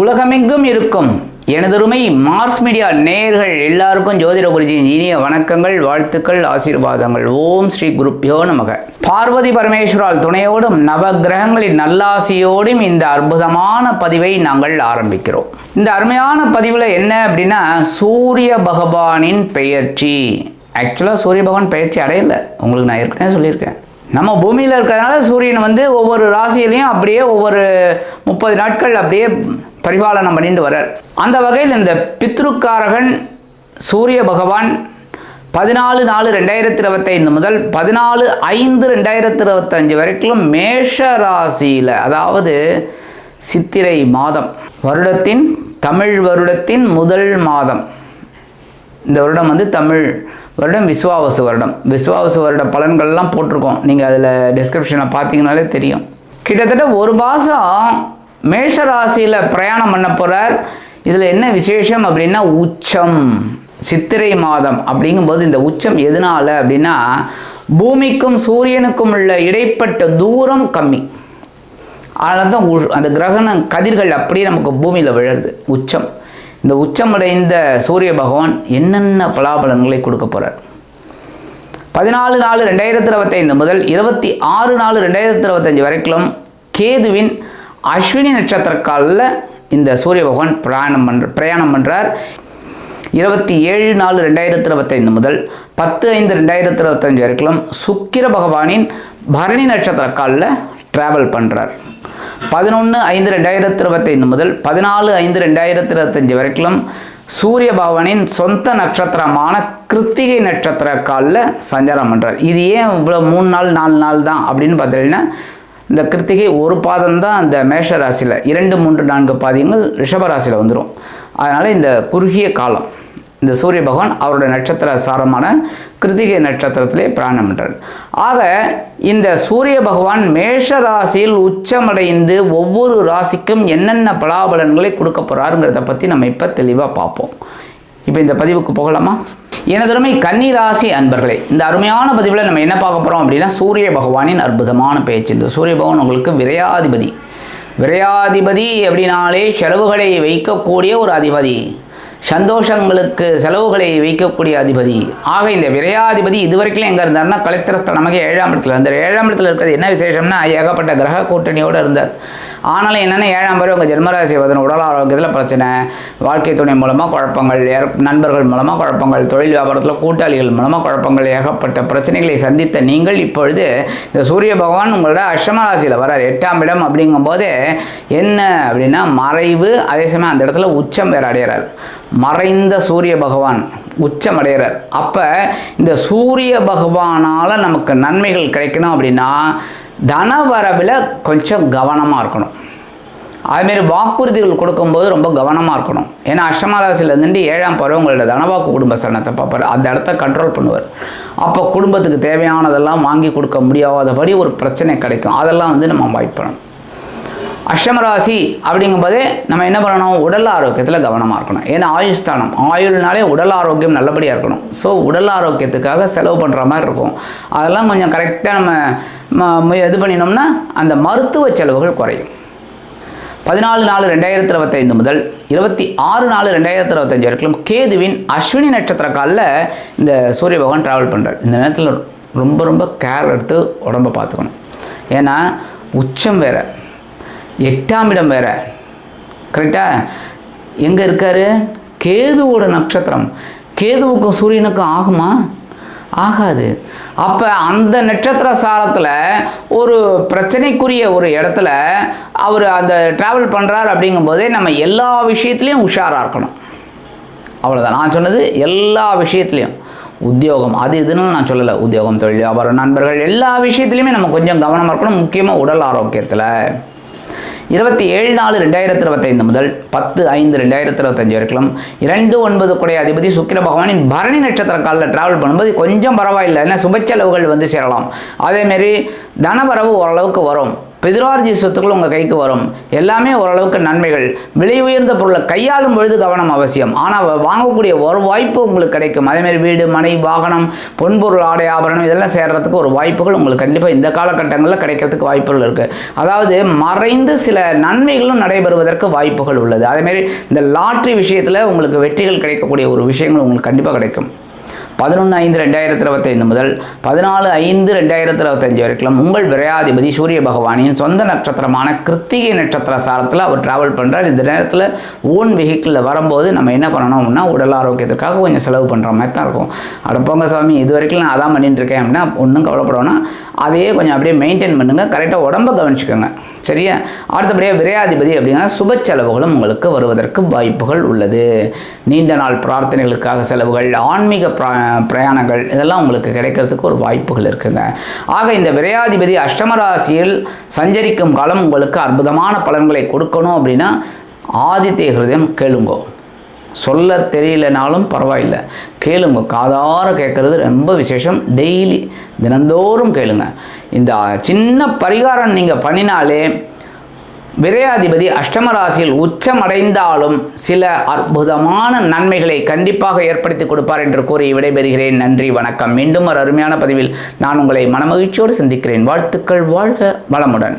உலகமெங்கும் இருக்கும். எனதருமை மார்ஸ் மீடியா நேயர்கள் எல்லாருக்கும் ஜோதிட குருஜியின் இனிய வணக்கங்கள் வாழ்த்துக்கள் ஆசீர்வாதங்கள். ஓம் ஸ்ரீ குருப்யோ நமக. பார்வதி பரமேஸ்வரால் துணையோடும் நவ கிரகங்களின் நல்லாசியோடும் இந்த அற்புதமான பதிவை நாங்கள் ஆரம்பிக்கிறோம். இந்த அருமையான பதிவில் என்ன அப்படின்னா சூரிய பகவானின் பெயர்ச்சி. ஆக்சுவலாக சூரிய பகவான் பயிற்சி அடையலை. உங்களுக்கு நான் ஏற்கனவே சொல்லியிருக்கேன். நம்ம பூமியில் இருக்கிறதுனால சூரியன் வந்து ஒவ்வொரு ராசியிலையும் அப்படியே ஒவ்வொரு முப்பது நாட்கள் அப்படியே பரிபாலனம் பண்ணிட்டு வர்றார். அந்த வகையில் இந்த பித்ருக்காரகன் சூரிய பகவான் பதினாலு நாலு ரெண்டாயிரத்தி இருபத்தைந்து முதல் பதினாலு ஐந்து ரெண்டாயிரத்தி இருபத்தஞ்சு வரைக்கும் மேஷ ராசியில் அதாவது சித்திரை மாதம் வருடத்தின் தமிழ் வருடத்தின் முதல் மாதம். இந்த வருடம் வந்து தமிழ் வருடம் விஸ்வாவசு வருடம். விஸ்வாவசு வருட பலன்கள்லாம் போட்டிருக்கோம். நீங்கள் அதில் டிஸ்கிரிப்ஷனில் பார்த்தீங்கனாலே தெரியும். கிட்டத்தட்ட ஒரு மாதம் மேஷ ராசியில் பிரயாணம் பண்ண போகிறார் இதில் என்ன விசேஷம் அப்படின்னா உச்சம் சித்திரை மாதம் அப்படிங்கும்போது இந்த உச்சம் எதனால அப்படின்னா பூமிக்கும் சூரியனுக்கும் உள்ள இடைப்பட்ட தூரம் கம்மி. அதனால தான் உ- அந்த கிரகண கதிர்கள் அப்படியே நமக்கு பூமியில் விழுறது. உச்சம். இந்த உச்சமடைந்த சூரிய பகவான் என்னென்ன பலாபலன்களை கொடுக்க போகிறார் பதினாலு நாலு ரெண்டாயிரத்தி இருபத்தைந்து முதல் இருபத்தி ஆறு நாலு ரெண்டாயிரத்தி இருபத்தஞ்சு வரைக்கும் கேதுவின் அஸ்வினி நட்சத்திர காலில் இந்த சூரிய பகவான் பிரயாணம் பண்ற பிரயாணம் பண்ணுறார் இருபத்தி ஏழு நாலு ரெண்டாயிரத்தி இருபத்தைந்து முதல் பத்து ஐந்து ரெண்டாயிரத்தி இருபத்தஞ்சு வரைக்கும் சுக்கிர பகவானின் பரணி நட்சத்திர காலில் ட்ராவல் பண்ணுறார் பதினொன்று ஐந்து ரெண்டாயிரத்தி இருபத்தைந்து முதல் பதினாலு ஐந்து ரெண்டாயிரத்தி இருபத்தஞ்சு வரைக்கும் சூரிய பகவானின் சொந்த நட்சத்திரமான கிருத்திகை நட்சத்திர காலில் சஞ்சாரம் பண்ணுறார் இது ஏன் இவ்வளோ மூணு நாள் நாலு நாள் தான் அப்படின்னு பார்த்தீங்கன்னா இந்த கிருத்திகை ஒரு பாதம் தான் அந்த மேஷ ராசியில் இரண்டு மூன்று நான்கு பாதியங்கள் ரிஷப ராசியில் வந்துடும் அதனால் இந்த குறுகிய காலம் இந்த சூரிய பகவான் அவருடைய நட்சத்திர சாரமான கிருத்திகை நட்சத்திரத்திலே பிராணம் பண்றார் ஆக இந்த சூரிய பகவான் மேஷ ராசியில் உச்சமடைந்து ஒவ்வொரு ராசிக்கும் என்னென்ன பலாபலன்களை கொடுக்க போகிறாருங்கிறத பற்றி நம்ம இப்போ தெளிவாக பார்ப்போம். இப்போ இந்த பதிவுக்கு போகலாமா? எனதருமை கன்னி ராசி அன்பர்களே இந்த அருமையான பதிவில் நம்ம என்ன பார்க்க போகிறோம் அப்படின்னா சூரிய பகவானின் அற்புதமான பேச்சு. இந்த சூரிய பகவான் உங்களுக்கு விரையாதிபதி. விரையாதிபதி அப்படின்னாலே செலவுகளை வைக்கக்கூடிய ஒரு அதிபதி. சந்தோஷங்களுக்கு செலவுகளை வைக்கக்கூடிய அதிபதி. ஆக இந்த விரையாதிபதி இதுவரைக்கும் எங்கே இருந்தார்னா கலைத்திரஸ்தலமாக ஏழாம் இடத்துல இருந்தார். ஏழாம் இடத்துல இருக்கிறது என்ன விசேஷம்னா ஏகப்பட்ட கிரக கூட்டணியோடு இருந்தார். ஆனாலும் என்னென்னா ஏழாம் பேர் உங்கள் ஜென்மராசி வதன உடல் ஆரோக்கியத்தில் பிரச்சனை. வாழ்க்கை துணை மூலமாக குழப்பங்கள் ஏற்- நண்பர்கள் மூலமாக குழப்பங்கள் தொழில் வியாபாரத்தில் கூட்டாளிகள் மூலமாக குழப்பங்கள் ஏகப்பட்ட பிரச்சனைகளை சந்தித்த நீங்கள் இப்பொழுது இந்த சூரிய பகவான் உங்களோட அஷ்டம ராசியில் வரார். எட்டாம் இடம் அப்படிங்கும்போது என்ன அப்படின்னா மறைவு அதே சமயம் அந்த இடத்துல உச்சம் வேற அடையிறார். மறைந்த சூரிய பகவான் உச்சமடைகிறார். அப்போ இந்த சூரிய பகவானால் நமக்கு நன்மைகள் கிடைக்கணும் அப்படின்னா தனவரவில் கொஞ்சம் கவனமாக இருக்கணும். அதுமாரி வாக்குறுதிகள் கொடுக்கும்போது ரொம்ப கவனமாக இருக்கணும். ஏன்னா அஷ்டமராசிலேருந்து ஏழாம் பருவம் உங்களோட தனவாக்கு குடும்ப ஸ்தானத்தை பார்ப்பார். அந்த இடத்த கண்ட்ரோல் பண்ணுவார். அப்போ குடும்பத்துக்கு தேவையானதெல்லாம் வாங்கி கொடுக்க முடியாதபடி ஒரு பிரச்சனை கிடைக்கும். அதெல்லாம் வந்து நம்ம அவாய்ட் பண்ணணும். அஷ்டமராசி அப்படிங்கும்போது நம்ம என்ன பண்ணணும்? உடல் ஆரோக்கியத்தில் கவனமாக இருக்கணும். ஏன்னா ஆயுஸ்தானம் ஆயுள்னாலே உடல் ஆரோக்கியம் நல்லபடியாக இருக்கணும். ஸோ உடல் ஆரோக்கியத்துக்காக செலவு பண்ணுற மாதிரி இருக்கும். அதெல்லாம் கொஞ்சம் கரெக்டாக நம்ம இது பண்ணினோம்னா அந்த மருத்துவ செலவுகள் குறையும். பதினாலு நாலு ரெண்டாயிரத்தி இருபத்தைந்து முதல் இருபத்தி ஆறு நாலு ரெண்டாயிரத்தி இருபத்தஞ்சு வரைக்கும் கேதுவின் அஸ்வினி நட்சத்திர காலில் இந்த சூரிய பகவான் ட்ராவல் பண்ணுறார் இந்த நேரத்தில் ரொம்ப ரொம்ப கேர் எடுத்து உடம்பை பார்த்துக்கணும். ஏன்னா உச்சம் வேறு. எட்டாம் இடம் வேற. கரெக்டாக எங்கே இருக்காரு? கேதுவோட நட்சத்திரம். கேதுவுக்கும் சூரியனுக்கும் ஆகுமா? ஆகாது. அப்போ அந்த நட்சத்திர சாரத்தில் ஒரு பிரச்சனைக்குரிய ஒரு இடத்துல அவர் அந்த ட்ராவல் பண்ணுறார் அப்படிங்கும்போதே நம்ம எல்லா விஷயத்துலையும் உஷாராக இருக்கணும். அவ்வளோதான் நான் சொன்னது எல்லா விஷயத்துலையும். உத்தியோகம். அது இதுன்னு நான் சொல்லலை. உத்தியோகம் தொழில் வியாபாரம் நண்பர்கள் எல்லா விஷயத்துலையுமே நம்ம கொஞ்சம் கவனமாக இருக்கணும். முக்கியமாக உடல் ஆரோக்கியத்தில். இருபத்தி ஏழு நாலு ரெண்டாயிரத்தி இருபத்தைந்து முதல் பத்து ஐந்து ரெண்டாயிரத்தி இருபத்தஞ்சு வரைக்கும் இரண்டு ஒன்பது குடைய அதிபதி சுக்கிர பகவானின் பரணி நட்சத்திர காலில் டிராவல் பண்ணும்போது கொஞ்சம் பரவாயில்லை. ஏன்னா சுப செலவுகள் வந்து சேரலாம். அதேமாரி தனவரவு ஓரளவுக்கு வரும். பிதிர்வார்ஜி சொத்துக்கள் உங்கள் கைக்கு வரும். எல்லாமே ஓரளவுக்கு நன்மைகள். விலை உயர்ந்த பொருளை கையாளும் பொழுது கவனம் அவசியம். ஆனால் வாங்கக்கூடிய ஒரு வாய்ப்பு உங்களுக்கு கிடைக்கும். அதேமாரி வீடு மனை வாகனம் பொன்பொருள் ஆடை ஆபரணம் இதெல்லாம் சேர்றதுக்கு ஒரு வாய்ப்புகள் உங்களுக்கு கண்டிப்பாக இந்த காலகட்டங்களில் கிடைக்கிறதுக்கு வாய்ப்புகள் இருக்குது அதாவது மறைந்து சில நன்மைகளும் நடைபெறுவதற்கு வாய்ப்புகள் உள்ளது. அதேமாரி இந்த லாட்ரி விஷயத்தில் உங்களுக்கு வெற்றிகள் கிடைக்கக்கூடிய ஒரு விஷயங்கள் உங்களுக்கு கண்டிப்பாக கிடைக்கும். பதினொன்று ஐந்து ரெண்டாயிரத்தி இருபத்தைந்து முதல் பதினாலு ஐந்து ரெண்டாயிரத்தி இருபத்தஞ்சு வரைக்கும் உங்கள் விரையாதிபதி சூரிய பகவானின் சொந்த நட்சத்திரமான கிருத்திகை நட்சத்திர சாரத்தில் அவர் டிராவல் பண்ணுறார் இந்த நேரத்தில் ஓன் வெஹிக்கிளில் வரும்போது நம்ம என்ன பண்ணணும் அப்படின்னா உடல் ஆரோக்கியத்துக்காக கொஞ்சம் செலவு பண்ணுற மாதிரி தான் இருக்கும். அடப்போங்க சாமி இது வரைக்கும் நான் அதான் பண்ணிட்டு இருக்கேன் அப்படின்னா ஒன்றும் கவலைப்படணும் அதையே கொஞ்சம் அப்படியே மெயின்டைன் பண்ணுங்கள் கரெக்டாக உடம்ப கவனிச்சுக்கோங்க. சரியா? அடுத்தபடியாக விரையாதிபதி அப்படின்னா சுப செலவுகளும் உங்களுக்கு வருவதற்கு வாய்ப்புகள் உள்ளது. நீண்ட நாள் பிரார்த்தனைகளுக்காக செலவுகள் ஆன்மீக பிரா- பிரயாணங்கள் இதெல்லாம் உங்களுக்கு கிடைக்கிறதுக்கு ஒரு வாய்ப்புகள் இருக்குங்க. ஆக இந்த விரையாதிபதி அஷ்டம ராசியில் சஞ்சரிக்கும் காலம் உங்களுக்கு அற்புதமான பலன்களை கொடுக்கணும் அப்படின்னா ஆதித்ய ஹிருதயம் கேளுங்கோ. சொல்ல தெரியலனாலும் பரவாயில்ல. கேளுங்க காதார கேட்குறது ரொம்ப விசேஷம். டெய்லி தினந்தோறும் கேளுங்க. இந்த சின்ன பரிகாரம் நீங்கள் பண்ணினாலே விரையாதிபதி அஷ்டம ராசியில் உச்சமடைந்தாலும் சில அற்புதமான நன்மைகளை கண்டிப்பாக ஏற்படுத்தி கொடுப்பார் என்று கூறி விடைபெறுகிறேன். நன்றி வணக்கம். மீண்டும் ஒரு அருமையான பதிவில் நான் உங்களை மனமகிழ்ச்சியோடு சந்திக்கிறேன். வாழ்த்துக்கள் வாழ்க வளமுடன்.